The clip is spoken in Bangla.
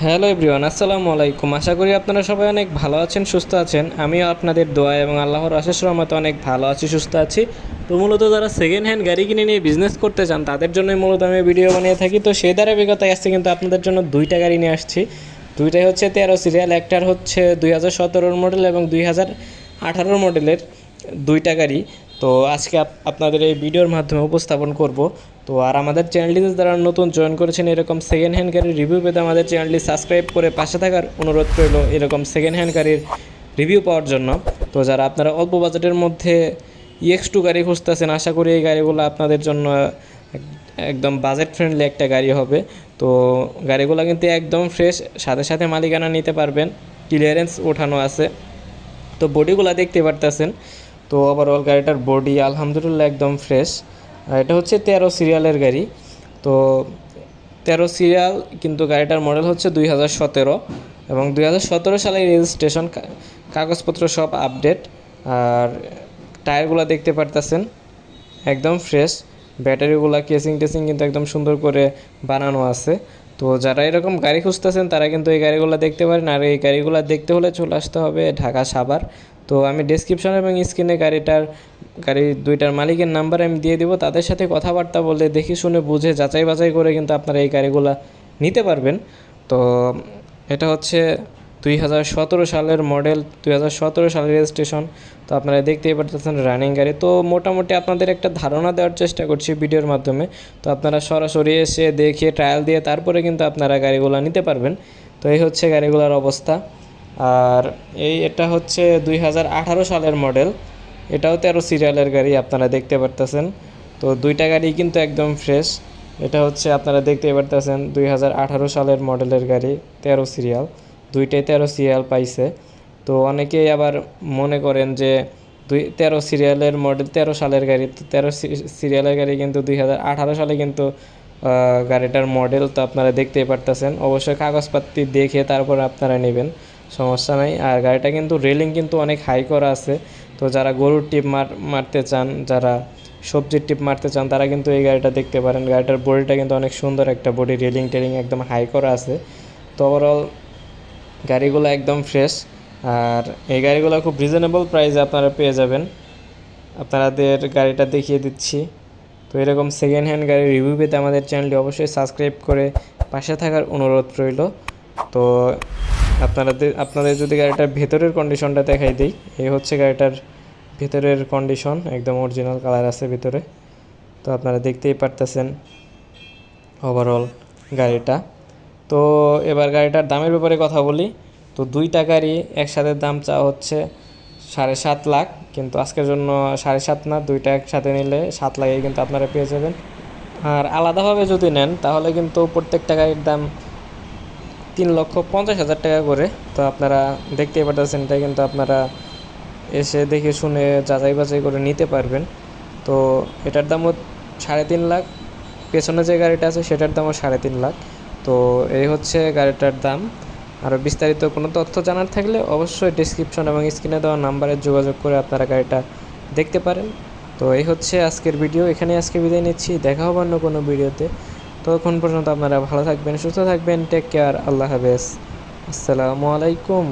হ্যালো এভরিওয়ান, আসসালামু আলাইকুম। আশা করি আপনারা সবাই অনেক ভালো আছেন, সুস্থ আছেন। আমিও আপনাদের দোয়া এবং আল্লাহর আশেষ রহমতে অনেক ভালো আছি, সুস্থ আছি। তো মূলত যারা সেকেন্ড হ্যান্ড গাড়ি কিনে নিয়ে বিজনেস করতে চান, তাদের জন্যই মূলত আমি ভিডিও বানিয়ে থাকি। তো সেই ধারাবাহিকতায় আসছে কিন্তু আপনাদের জন্য দুইটা গাড়ি নিয়ে আসছি। দুইটাই হচ্ছে তেরো সিরিয়াল একটার হচ্ছে দুই হাজার সতেরোর মডেল এবং দুই হাজার আঠারোর মডেলের দুইটা গাড়ি। তো আজকে আপ- আপনাদের এই ভিডিওর মাধ্যমে উপস্থাপন করব। তো আর আমাদের চ্যানেলটিতে যারা নতুন জয়েন করেছেন, এরকম সেকেন্ড হ্যান্ড গাড়ির রিভিউ পেতে আমাদের চ্যানেলটি সাবস্ক্রাইব করে পাশে থাকার অনুরোধ রইল এরকম সেকেন্ড হ্যান্ড গাড়ির রিভিউ পাওয়ার জন্য। তো যারা আপনারা অল্প বাজেটের মধ্যে ইএক্স টু গাড়ি খুঁজতেছেন, আশা করি এই গাড়িগুলো আপনাদের জন্য একদম বাজেট ফ্রেন্ডলি একটা গাড়ি হবে। তো গাড়িগুলো কিন্তু একদম ফ্রেশ সাথে সাথে মালিকানা নিতে পারবেন ক্লিয়ারেন্স ওঠানো আছে। তো বডিগুলো দেখতে পারতেছেন। তো ওভারঅল গাড়িটার বডি আলহামদুলিল্লাহ একদম ফ্রেশ এটা হচ্ছে তেরো সিরিয়ালের গাড়ি। তো তেরো সিরিয়াল কিন্তু গাড়িটার মডেল হচ্ছে দুই হাজার সতেরো এবং দুই হাজার সতেরো সালে রেজিস্ট্রেশন কাগজপত্র সব আপডেট আর টায়ারগুলো দেখতে পারতেছেন, একদম ফ্রেশ। ব্যাটারিগুলো কেসিং টেসিং কিন্তু একদম সুন্দর করে বানানো আছে। তো যারা এরকম গাড়ি খুঁজতেছেন, তারা কিন্তু এই গাড়িগুলো দেখতে পারেন। আর এই গাড়িগুলো দেখতে হলে চলে আসতে হবে ঢাকা সাভার। তো আমি ডেসক্রিপশন এবং স্ক্রিনে গাড়িটার গাড়ির দুইটার মালিকের নাম্বার আমি দিয়ে দিব, তাদের সাথে কথাবার্তা বলে দেখি শুনে বুঝে যাচাই বাছাই করে কিন্তু আপনারা এই গাড়িগুলো নিতে পারবেন। তো এটা হচ্ছে দুই হাজার সতেরো সালের মডেল, দুই হাজার সতেরো সালের রেজিস্ট্রেশন। তো আপনারা দেখতেই পারতেছেন রানিং গাড়ি। তো মোটামুটি আপনাদের একটা ধারণা দেওয়ার চেষ্টা করছি ভিডিওর মাধ্যমে। তো আপনারা সরাসরি এসে দেখে ট্রায়াল দিয়ে তারপরে কিন্তু আপনারা গাড়িগুলো নিতে পারবেন। তো এই হচ্ছে গাড়িগুলোর অবস্থা। আর এই এটা হচ্ছে দুই হাজার আঠারো সালের মডেল। এটাও তেরো সিরিয়ালের গাড়ি, আপনারা দেখতে পারতেছেন। তো দুইটা গাড়ি কিন্তু একদম ফ্রেশ এটা হচ্ছে আপনারা দেখতে পারতেছেন দুই হাজার আঠারো সালের মডেলের গাড়ি, তেরো সিরিয়াল দুইটাই তেরো সিরিয়াল পাইছে। তো অনেকেই আবার মনে করেন যে দুই, তেরো সিরিয়ালের মডেল তেরো সালের গাড়ি, তো তেরো সিরিয়ালের গাড়ি কিন্তু দুই হাজার আঠারো সালে কিন্তু গাড়িটার মডেল তো আপনারা দেখতেই পারতেছেন। অবশ্যই কাগজপাতি দেখে তারপর আপনারা নেবেন। সমস্যা নাই। আর গাড়িটা কিন্তু রেলিং কিন্তু অনেক হাই করা আছে। তো যারা গরুর টিপ মার, মারতে চান, যারা সবজির টিপ মারতে চান, তারা কিন্তু এই গাড়িটা দেখতে পারেন। গাড়িটার বডিটা কিন্তু অনেক সুন্দর একটা বডি রেলিং টেলিং একদম হাই করা আছে। তো ওভারঅল গাড়িগুলো একদম ফ্রেশ আর এই গাড়িগুলো খুব রিজনেবল প্রাইসে আপনারা পেয়ে যাবেন। আপনাদের গাড়িটা দেখিয়ে দিচ্ছি। তো এরকম সেকেন্ড হ্যান্ড গাড়ির রিভিউ পেতে আমাদের চ্যানেলটি অবশ্যই সাবস্ক্রাইব করে পাশে থাকার অনুরোধ রইল। তো আপনাদের আপনাদের যদি গাড়িটার ভেতরের কন্ডিশনটা দেখাই দিই, এই হচ্ছে গাড়িটার ভেতরের কন্ডিশন একদম অরিজিনাল কালার আছে ভিতরে। তো আপনারা দেখতেই পারতেছেন ওভারঅল গাড়িটা। তো এবার গাড়িটার দামের ব্যাপারে কথা বলি। তো দুইটা গাড়ি একসাথে দাম চাওয়া হচ্ছে সাড়ে সাত লাখ, কিন্তু আজকের জন্য সাড়ে সাত না, দুইটা একসাথে নিলে সাত লাখে কিন্তু আপনারা পেয়ে যাবেন। আর আলাদাভাবে যদি নেন, তাহলে কিন্তু প্রত্যেকটা গাড়ির দাম তিন লক্ষ পঞ্চাশ হাজার টাকা করে। তো আপনারা দেখতেই পারতেছেন, এটা কিন্তু আপনারা এসে দেখে শুনে যাচাই বাছাই করে নিতে পারবেন। তো এটার দামও সাড়ে তিন লাখ। পেছনে যে গাড়িটা আছে, সেটার দামও সাড়ে তিন লাখ। তো এই হচ্ছে গাড়িটার দাম। আরও বিস্তারিত কোনো তথ্য জানার থাকলে অবশ্যই ডিসক্রিপশন এবং স্ক্রিনে দেওয়া নাম্বারে যোগাযোগ করে আপনারা গাড়িটা দেখতে পারেন। তো এই হচ্ছে আজকের ভিডিও এখানে আজকে বিদায় নিচ্ছি। দেখা হবে অন্য কোনো ভিডিওতে ততক্ষণ পর্যন্ত আপনারা ভালো থাকবেন সুস্থ থাকবেন টেক কেয়ার আল্লাহ হাফেজ। আসসালামু আলাইকুম।